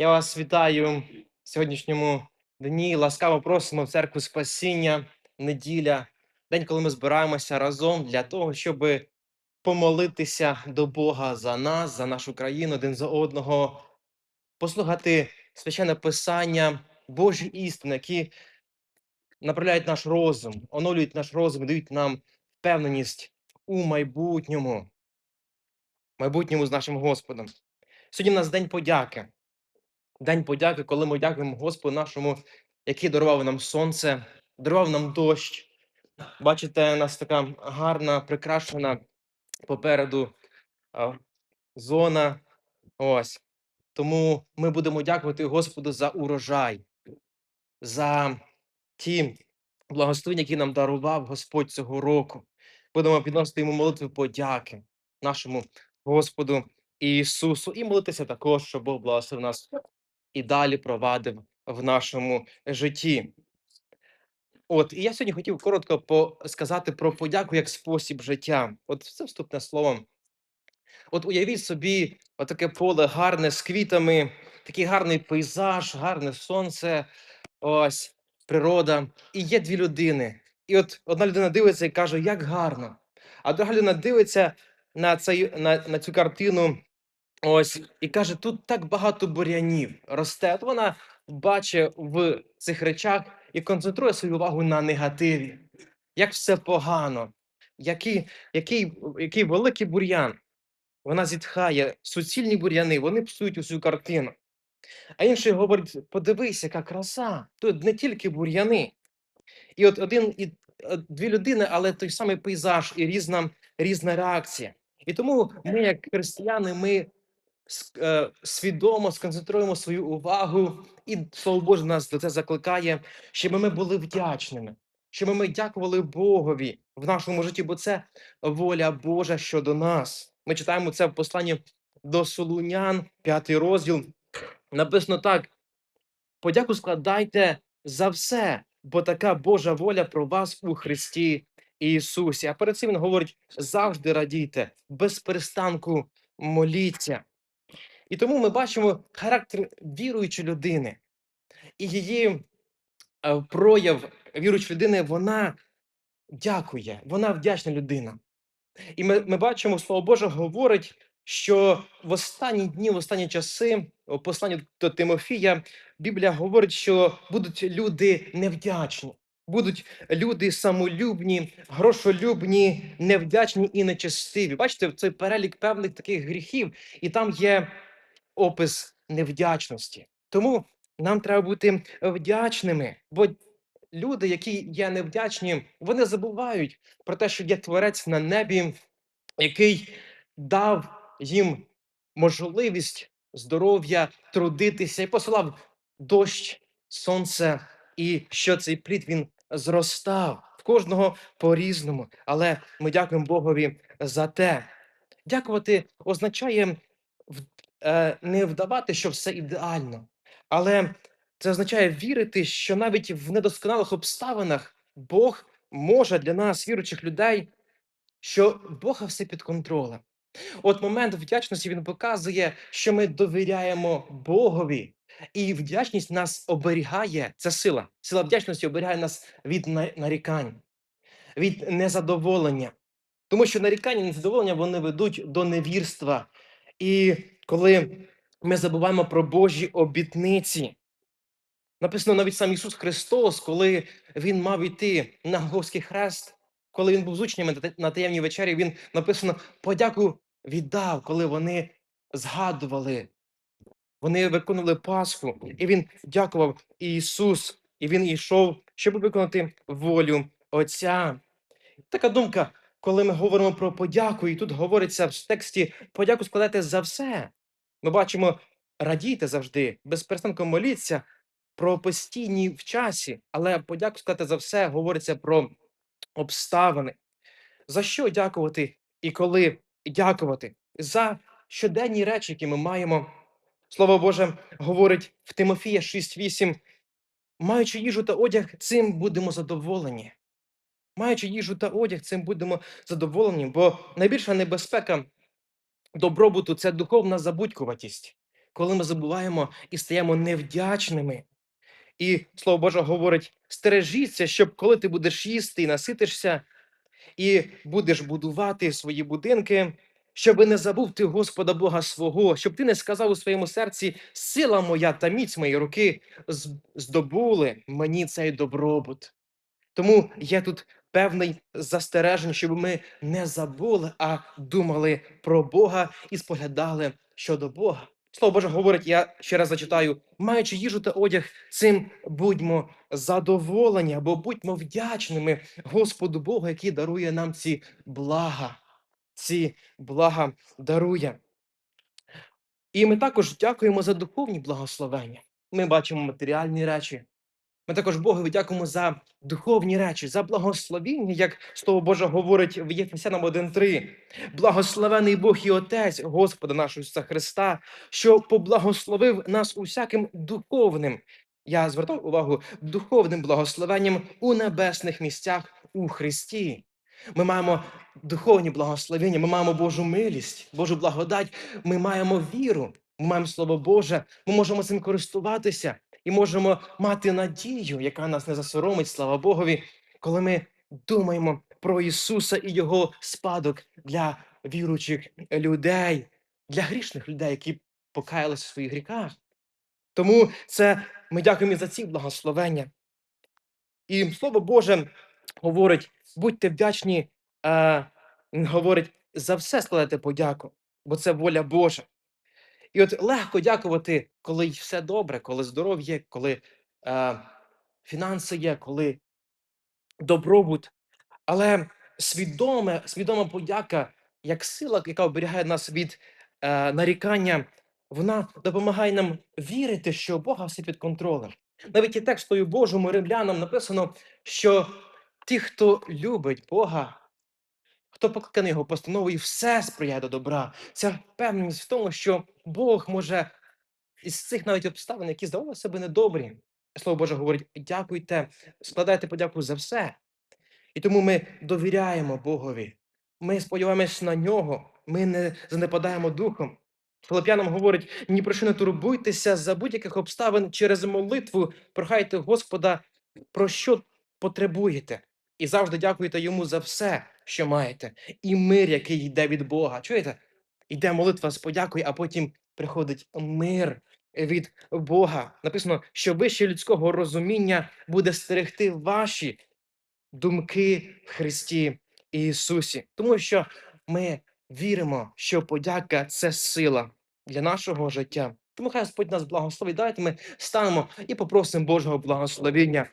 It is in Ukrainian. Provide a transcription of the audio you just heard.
Я вас вітаю в сьогоднішньому дні. Ласкаво просимо в церкву Спасіння, неділя, день, коли ми збираємося разом для того, щоб помолитися до Бога за нас, за нашу країну, один за одного, послухати священне писання, Божі істини, які направляють наш розум, оновлюють наш розум, дають нам впевненість у майбутньому, майбутньому з нашим Господом. Сьогодні у нас день подяки. День подяки, коли ми дякуємо Господу нашому, який дарував нам сонце, дарував нам дощ. Бачите, у нас така гарна, прикрашена попереду а, зона. Ось. Тому ми будемо дякувати Господу за урожай, за ті благословення, які нам дарував Господь цього року. Будемо підносити йому молитви подяки нашому Господу Ісусу і молитися також, щоб Бог благословив нас і далі провадив в нашому житті. От, і я сьогодні хотів коротко сказати про подяку як спосіб життя. От це вступне слово. От уявіть собі, отаке поле гарне з квітами, такий гарний пейзаж, гарне сонце, ось природа. І є дві людини. І от одна людина дивиться і каже, як гарно. А друга людина дивиться на, цей, на, на цю картину Ось і каже: тут так багато бур'янів росте. От вона бачить в цих речах і концентрує свою увагу на негативі. Як все погано, який, який, який великий бур'ян. Вона зітхає, суцільні бур'яни, вони псують усю картину. А інший говорить: подивись, яка краса. Тут не тільки бур'яни. І от один і е, дві людини, але той самий пейзаж і різна, різна реакція. І тому ми, як християни, ми свідомо сконцентруємо свою увагу, і слово Боже нас до це закликає, щоб ми були вдячними, щоб ми дякували Богові в нашому житті, бо це воля Божа щодо нас. Ми читаємо це в посланні до Солунян, п'ятий розділ. Написано так: подяку складайте за все, бо така Божа воля про вас у Христі Ісусі. А перед цим він говорить: завжди радійте, без перестанку моліться. І тому ми бачимо характер віруючої людини і її е, прояв віруючої людини, вона дякує, вона вдячна людина. І ми, ми бачимо, Слово Боже говорить, що в останні дні, в останні часи, у посланні до Тимофія, Біблія говорить, що будуть люди невдячні, будуть люди самолюбні, грошолюбні, невдячні і нечестиві. Бачите, це перелік певних таких гріхів, і там є опис невдячності. Тому нам треба бути вдячними, бо люди, які є невдячні, вони забувають про те, що є творець на небі, який дав їм можливість здоров'я трудитися і посилав дощ, сонце, і що цей плід він зростав в кожного по-різному. Але ми дякуємо Богові за те. Дякувати означає не вдавати, що все ідеально, але це означає вірити, що навіть в недосконалих обставинах Бог може для нас, віруючих людей, що Бога все під контролем. От момент вдячності він показує, що ми довіряємо Богові, і вдячність нас оберігає. Це сила. Сила вдячності оберігає нас від нарікань, від незадоволення. Тому що нарікання і незадоволення вони ведуть до невірства. І коли ми забуваємо про Божі обітниці, написано навіть сам Ісус Христос, коли Він мав йти на Голгофський хрест, коли він був з учнями на таємній вечері, він написано подяку віддав, коли вони згадували, вони виконували Пасху, і він дякував Ісус, і він йшов, щоб виконати волю Отця. Така думка, коли ми говоримо про подяку, і тут говориться в тексті подяку складати за все. Ми бачимо, радійте завжди, без перестанку моліться про постійні в часі, але подяку сказати за все говориться про обставини. За що дякувати і коли дякувати? За щоденні речі, які ми маємо. Слово Боже говорить в Тимофія 6.8, маючи їжу та одяг, цим будемо задоволені. Маючи їжу та одяг, цим будемо задоволені, бо найбільша небезпека добробуту це духовна забудькуватість, коли ми забуваємо і стаємо невдячними. І Слово Боже говорить: стережіться, щоб коли ти будеш їсти і наситишся, і будеш будувати свої будинки, щоби не забув ти Господа Бога свого, щоб ти не сказав у своєму серці: сила моя та міць моєї руки здобули мені цей добробут. Тому є тут певний застережень, щоб ми не забули, а думали про Бога і споглядали щодо Бога. Слово Боже говорить, я ще раз зачитаю, маючи їжу та одяг, цим будьмо задоволені або будьмо вдячними Господу Богу, який дарує нам ці блага, ці блага дарує. І ми також дякуємо за духовні благословення. Ми бачимо матеріальні речі, ми також Богові дякуємо за духовні речі, за благословіння, як Слово Боже говорить в Єфесянам 1.3. Благословений Бог і Отець Господа нашого Ісуса Христа, що поблагословив нас усяким духовним. Я звертав увагу духовним благословенням у небесних місцях у Христі. Ми маємо духовні благословення, ми маємо Божу милість, Божу благодать, ми маємо віру, ми маємо Слово Боже, ми можемо цим користуватися і можемо мати надію, яка нас не засоромить, слава Богові, коли ми думаємо про Ісуса і Його спадок для віруючих людей, для грішних людей, які покаялися в своїх гріхах. Тому це ми дякуємо за ці благословення. І Слово Боже говорить: будьте вдячні, е, говорить, за все складайте подяку, бо це воля Божа. І от легко дякувати, коли все добре, коли здоров'я, коли е, фінанси є, коли добробут. Але свідоме, свідома подяка, як сила, яка оберігає нас від е, нарікання, вона допомагає нам вірити, що Бога все під контролем. Навіть і текстою Божому римлянам написано, що ті, хто любить Бога, хто покликаний його постановою, все сприяє до добра. Ця впевненість в тому, що Бог може із цих навіть обставин, які здавалося себе недобрі. Слово Боже говорить: дякуйте, складайте подяку за все. І тому ми довіряємо Богові. Ми сподіваємось на нього, ми не занепадаємо духом. Филип'янам говорить: ні про що не турбуйтеся за будь-яких обставин через молитву, прохайте Господа, про що потребуєте. І завжди дякуйте йому за все, що маєте. І мир, який йде від Бога. Чуєте? Йде молитва з подякою, а потім приходить мир від Бога. Написано, що вище людського розуміння буде стерегти ваші думки в Христі Ісусі. Тому що ми віримо, що подяка це сила для нашого життя. Тому хай Господь нас благословить. Давайте ми станемо і попросимо Божого благословення